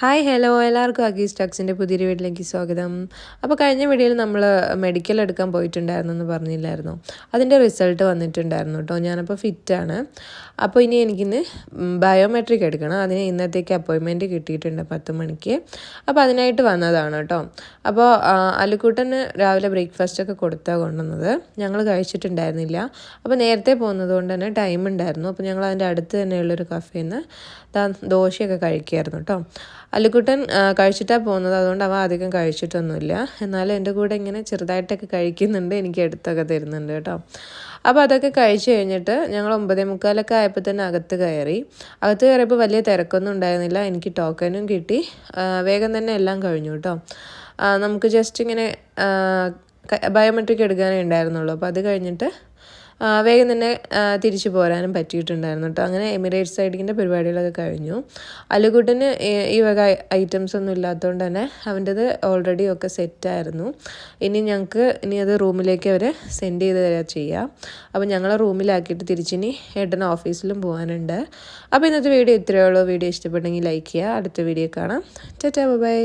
Hi hello എല്ലാവർക്കും അഗീസ് സ്റ്റോക്സിന്റെ പുതിയൊരു വീട്ടിലേക്ക് സ്വാഗതം. അപ്പോൾ കഴിഞ്ഞ വീഡിയോയിൽ നമ്മൾ മെഡിക്കൽ എടുക്കാൻ പോയിട്ടുണ്ടായിരുന്നു എന്ന് പറഞ്ഞില്ലായിരുന്നു. അതിന്റെ റിസൾട്ട് വന്നിട്ടുണ്ടായിരുന്നു കേട്ടോ ഞാനപ്പോൾ ഫിറ്റാണ് അപ്പോൾ ഇനി എനിക്കിന്ന് ബയോമെട്രിക് എടുക്കണം. അതിന് ഇന്നത്തേക്ക് അപ്പോയിൻമെന്റ് കിട്ടിയിട്ടുണ്ട് പത്ത് മണിക്ക്. അപ്പോൾ അതിനായിട്ട് വന്നതാണ് കേട്ടോ അപ്പോൾ അലുക്കൂട്ടന് രാവിലെ ബ്രേക്ക്ഫാസ്റ്റ് ഒക്കെ കൊണ്ടുവന്നത്. ഞങ്ങൾ കഴിച്ചിട്ടുണ്ടായിരുന്നില്ല. അപ്പോൾ നേരത്തെ പോകുന്നത് കൊണ്ട് തന്നെ ടൈം ഉണ്ടായിരുന്നു. അപ്പോൾ ഞങ്ങൾ അതിന്റെ അടുത്ത് തന്നെയുള്ളൊരു കഫേന്ന് ദോശയൊക്കെ കഴിക്കുമായിരുന്നു കേട്ടോ അല്ലുക്കുട്ടൻ കഴിച്ചിട്ടാണ് പോകുന്നത്. അതുകൊണ്ട് അവ അധികം കഴിച്ചിട്ടൊന്നുമില്ല. എന്നാലും എന്റെ കൂടെ ഇങ്ങനെ ചെറുതായിട്ടൊക്കെ കഴിക്കുന്നുണ്ട്. എനിക്ക് എടുത്തൊക്കെ തരുന്നുണ്ട് കേട്ടോ. അപ്പോൾ അതൊക്കെ കഴിച്ചു കഴിഞ്ഞിട്ട് ഞങ്ങൾ ഒമ്പതേ മുക്കാലൊക്കെ ആയപ്പോൾ തന്നെ അകത്ത് കയറി. അകത്ത് കയറിയപ്പോൾ വലിയ തിരക്കൊന്നും ഉണ്ടായിരുന്നില്ല. എനിക്ക് ടോക്കനും കിട്ടി. വേഗം തന്നെ എല്ലാം കഴിഞ്ഞു കേട്ടോ. നമുക്ക് ജസ്റ്റ് ഇങ്ങനെ ബയോമെട്രിക് എടുക്കാനേ ഉണ്ടായിരുന്നുള്ളൂ. അപ്പോൾ അത് കഴിഞ്ഞിട്ട് വേഗം തന്നെ തിരിച്ചു പോരാനും പറ്റിയിട്ടുണ്ടായിരുന്നു കേട്ടോ അങ്ങനെ എമിറേറ്റ്സ് സൈഡിന്റെ പരിപാടികളൊക്കെ കഴിഞ്ഞു. അലുകുട്ടന് ഈ വക ഐറ്റംസ് ഒന്നും ഇല്ലാത്തതുകൊണ്ട് തന്നെ അവന്റെത് ഓൾറെഡി ഒക്കെ സെറ്റായിരുന്നു ഇനി ഞങ്ങൾക്ക് ഇനി അത് റൂമിലേക്ക് അവർ സെൻഡ് ചെയ്ത് തരാ ചെയ്യാം. അപ്പോൾ ഞങ്ങളെ റൂമിലാക്കിയിട്ട് തിരിച്ചിനി ഏട്ടൻ ഓഫീസിലും പോകാനുണ്ട് അപ്പോൾ ഇന്നത്തെ വീഡിയോ ഇത്രയേ ഉള്ളൂ. വീഡിയോ ഇഷ്ടപ്പെട്ടെങ്കിൽ ലൈക്ക് ചെയ്യുക അടുത്ത വീഡിയോ കാണാം. Tata bye